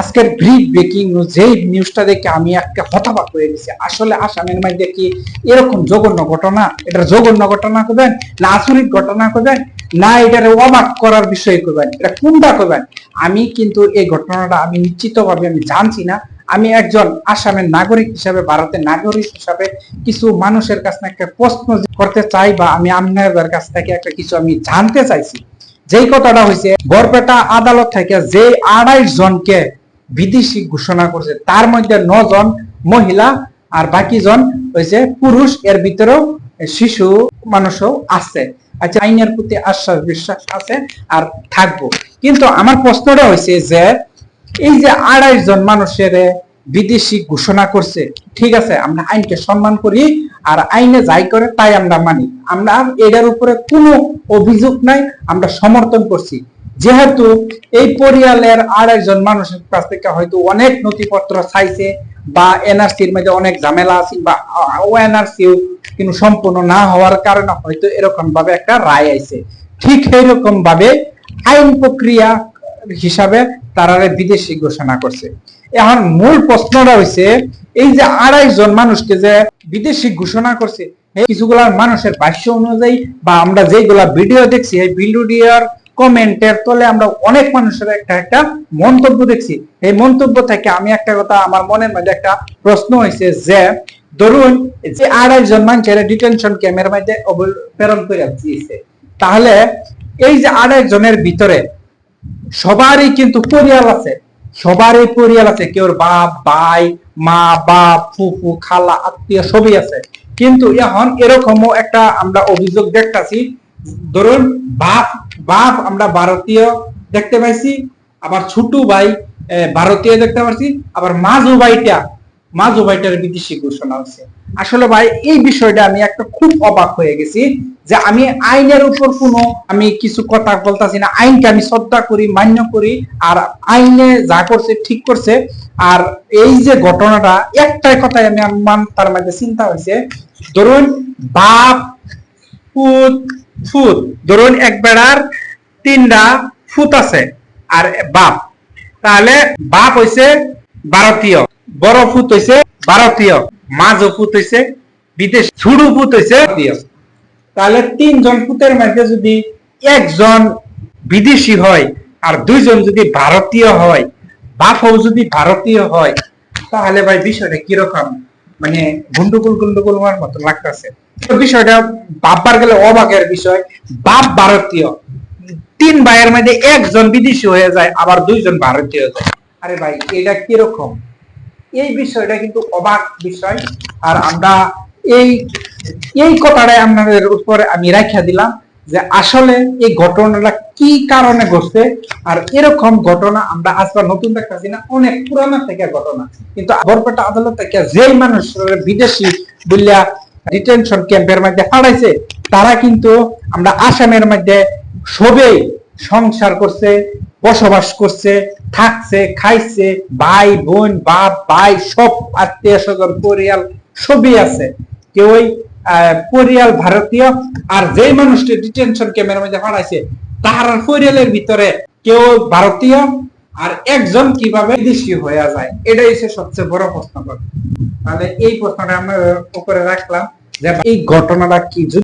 আজকের brick breaking news যেই নিউজটা দেখে আমি একটা হতাবাক হয়ে গেছি। আসলে আসামের মধ্যে কি এরকম জঘন্য ঘটনা? এটা জঘন্য ঘটনা করবেন না আসরিক ঘটনা করবেন না এটার অবাক করার বিষয় করবেন এটা কোনটা করবেন আমি কিন্তু এই ঘটনাটা আমি নিশ্চিতভাবে আমি জানছি না। আমি একজন আসামের নাগরিক হিসাবে, ভারতের নাগরিক হিসাবে কিছু মানুষের কাছ একটা প্রশ্ন করতে চাই বা আমি আপনাদের কাছ থেকে একটা কিছু আমি জানতে চাইছি। যেই কথাটা হয়েছে বরপেটা আদালত থেকে যে আড়াইশ জনকে বিদেশি ঘোষণা করছে। তার মধ্যে জন মহিলা আর বাকি জন হয়েছে পুরুষ। এর ভিতরেও শিশু মানুষও আছে। আচ্ছা আইনের প্রতি আশ্বাস বিশ্বাস আছে আর থাকব। কিন্তু আমার প্রশ্নটা হয়েছে যে, এই যে আড়াইশ জন মানুষের বিদেশি ঘোষণা করছে, ঠিক আছে, আমরা আইনকে সম্মান করি আর আইনে যাই করে তাই আমরা মানি। আমরা এটার উপরে কোনো অভিযোগ নাই, আমরা সমর্থন করছি। যেহেতু এই পরিয়ালের আড়াইশ জন মানুষের কাছ থেকে হয়তো অনেক নথিপত্র চাইছে বা এনআরসির মধ্যে অনেক ঝামেলা আছে বা এনআরসিও কিন্তু সম্পূর্ণ না হওয়ার কারণে হয়তো এরকম ভাবে একটা রায় আইছে। ঠিক এইরকম ভাবে আইন প্রক্রিয়া হিসাবে তারা বিদেশি ঘোষণা করছে। এখন মূল প্রশ্নটা হয়েছে এই যে আড়াই জন মানুষকে যে বিদেশি ঘোষণা করছে, এই কিছুগুলার মানুষের ভাষ্য অনুযায়ী বা আমরা যেগুলা ভিডিও দেখছি, এই ভিডিওর কমেন্টের তলে আমরা অনেক মানুষের একটা একটা মন্তব্য দেখছি। এই মন্তব্য থেকে আমি একটা কথা, আমার মনের মধ্যে একটা প্রশ্ন হয়েছে যে, ধরুন যে আড়াই জন মানুষের ডিটেনশন ক্যাম্পের মধ্যে প্রেরণ করে দিয়েছে। তাহলে এই যে আড়াই জনের ভিতরে সবারই কিন্তু পরিয়াল আছে। সবারই পরিয়াল আছে। কেউ বাপ, ভাই, মা, বাপ, ফুফু, খালা, আত্মীয় সবই আছে। কিন্তু এখন এরকমও একটা আমরা অভিযোগ দেখতাছি ধরুন, বাপ বাপ আমরা ভারতীয় দেখতে পাইছি, আবার ছোট ভাই ভারতীয় দেখতে পাচ্ছি আবার মাজু ভাইটা মাজু ভাইটার বিদেশি ঘোষণা হচ্ছে আসলে ভাই, এই বিষয়টা আমি একটা খুব অবাক হয়ে গেছি যে আমি আইনের উপর কোনো আমি কিছু কথা বলতেছি না। আইনকে আমি শ্রদ্ধা করি, মান্য করি, আর আইনে যা করছে, ঠিক করছে। আর এই যে ঘটনাটা, একটাই কথাই আমি তার মধ্যে চিন্তা হয়েছে। ধরুন, বাপ ফুত ফুত ধরুন এক বেড়ার তিনটা ফুত আছে আর বাপ। তাহলে বাপ হইছে ভারতীয় বড় ফুত হইছে ভারতীয় মাঝ ফুত হইছে বিদেশ ছুড়ু ফুত হইছে তাহলে তিনজন পুতের মধ্যে যদি একজন বিদেশি হয় আর দুইজন যদি ভারতীয় হয়, বাপও যদি ভারতীয় হয়, তাহলে ভাই বিষয়টা কীরকম? মানে গুন্ডুগুল গুন্ডুগুল হওয়ার মতো লাগতেছে। বিষয়টা বাপবার গেলে অবাকের বিষয়। বাপ ভারতীয়। তিন ভাইয়ের মধ্যে একজন বিদেশি হয়ে যায়, আবার দুইজন ভারতীয় হয়ে যায়। আরে ভাই, এটা কীরকম? এই বিষয়টা কিন্তু অবাক বিষয়। আর আমরা এই এই কথাটাই আপনাদের উপরে আমি রাখিয়া দিলাম। যে আসলে এই ঘটনাটা কি কারণে ঘটছে আর এরকম ঘটনা আমরা আজকাল নতুন দেখতেছি না, অনেক পুরানো থেকে ঘটনা। কিন্তু বরপেটা আদালত থেকে যেই মানুষ বিদেশি বললা ডিটেনশন ক্যাম্পের মধ্যে হারাইছে তারা কিন্তু আমরা আসামের মধ্যে সবেই সংসার করছে, বসবাস করছে, থাকছে, খাইছে, ভাই, বোন, বাপ, ভাই, সব আত্মীয় স্বজন, পরিয়াল সবই আছে। কেউই পরিয়াল ভারতীয় আর যেই মানুষটি ডিটেনশন ক্যাম্পের মধ্যে পাঠাইছে তার পরিয়ালের ভিতরে কেউ ভারতীয় আর একজন কীভাবে বিদেশি হয়ে যায়, এটাই হচ্ছে সবচেয়ে বড় প্রশ্ন তাহলে এই প্রশ্নটা আমরা উপরে রাখলাম যে এই ঘটনাটা কি